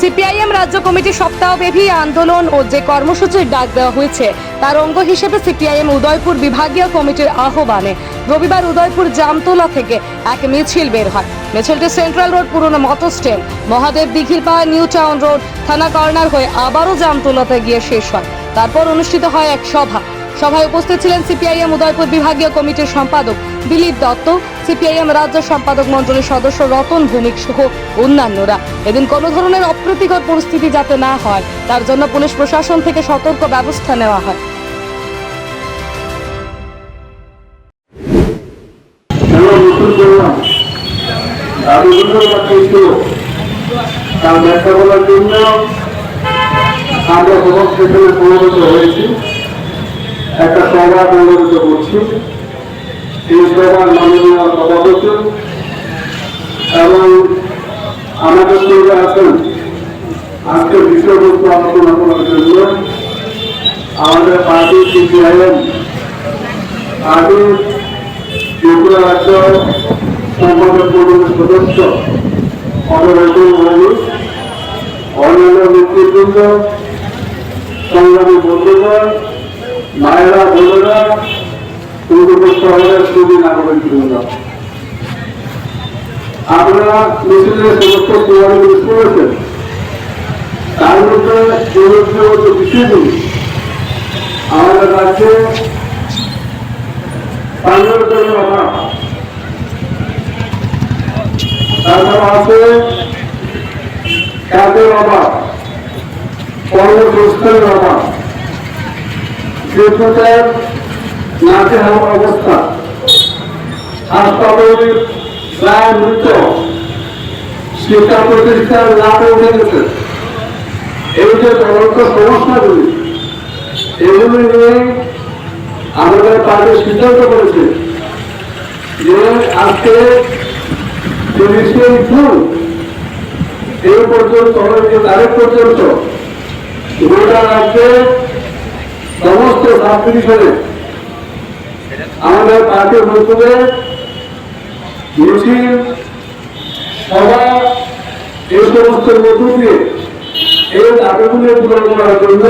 CPIM রাজ্য committee সপ্তাহব্যাপী আন্দোলন ও যে কর্মসূচির ডাক দেওয়া হয়েছে, তার অঙ্গ হিসেবে সিপিআইএম উদয়পুর বিভাগীয় কমিটির আহ্বানে রবিবার উদয়পুর জামতলা থেকে এক মিছিল বের হয়। মিছিলটি সেন্ট্রাল রোড পুরনো মতো স্ট্যান্ড মহাদেব দিঘির পাড়, নিউ টাউন রোড, থানা কর্নার হয়ে আবারও জামতলাতে গিয়ে শেষ হয়। তারপর অনুষ্ঠিত হয় এক সভা। সভায় উপস্থিত ছিলেন সিপিআইএম উদয়পুর বিভাগীয় কমিটির সম্পাদক দিলীপ দত্ত, সিপিআইএম রাজ্য সম্পাদক মণ্ডলীর সদস্য রতন ভৌমিক সহ অন্যান্যরা। এদিন কোনো ধরনের অপ্রীতিকর পরিস্থিতি যাতে না হয়, তার জন্য পুলিশ প্রশাসন থেকে সতর্ক ব্যবস্থা নেওয়া হয়। তার ব্যাখ্যা বলার জন্য আমরা সমস্ত হয়েছি। একটা সভা সংগঠিত করছি। এই সভার মাননীয় সভাপতি এবং আমাদের সঙ্গে আছেন আজকে বিষয়বস্তু আলোচনা করার জন্য আমাদের পার্টি সিপিআইএম পার্টির ত্রিপুরা রাজ্য সম্পাদক মন্ডলের সদস্য অনরেবল মৌলিক, অন্যান্য নেতৃবৃন্দ, সংগ্রামী বন্ধুগণ মায়েরা বোনেরা পূর্বপুর শহরের সুদী নাগরিক বৃন্দ আপনারা মিছিলের সমস্ত প্রমাণগুলি শুনেছেন তার মধ্যে উল্লেখযোগ্য যে আমাদের রাজ্যে পানীয় জলের অভাব তারপর আছে কাজের অভাব কর্মসংস্থানের অভাব। বিদ্যুতের নাচে হওয়ার অবস্থা। হাসপাতালের প্রায় মৃত। শিক্ষা প্রতিষ্ঠান লাভে উঠে গেছে। এই যে জ্বলন্ত সমস্যাগুলি এগুলি নিয়ে আমাদের পার্টি সিদ্ধান্ত করেছে যে আজকে তিরিশে জুন এই পর্যন্ত তারিখ পর্যন্ত গোটা রাজ্যে সমস্ত সাবডিভিশনে আমাদের পার্টির মধ্যে মিছিল, সভা, এই সমস্ত দিয়ে এই দাবিগুলি পূরণ করার জন্য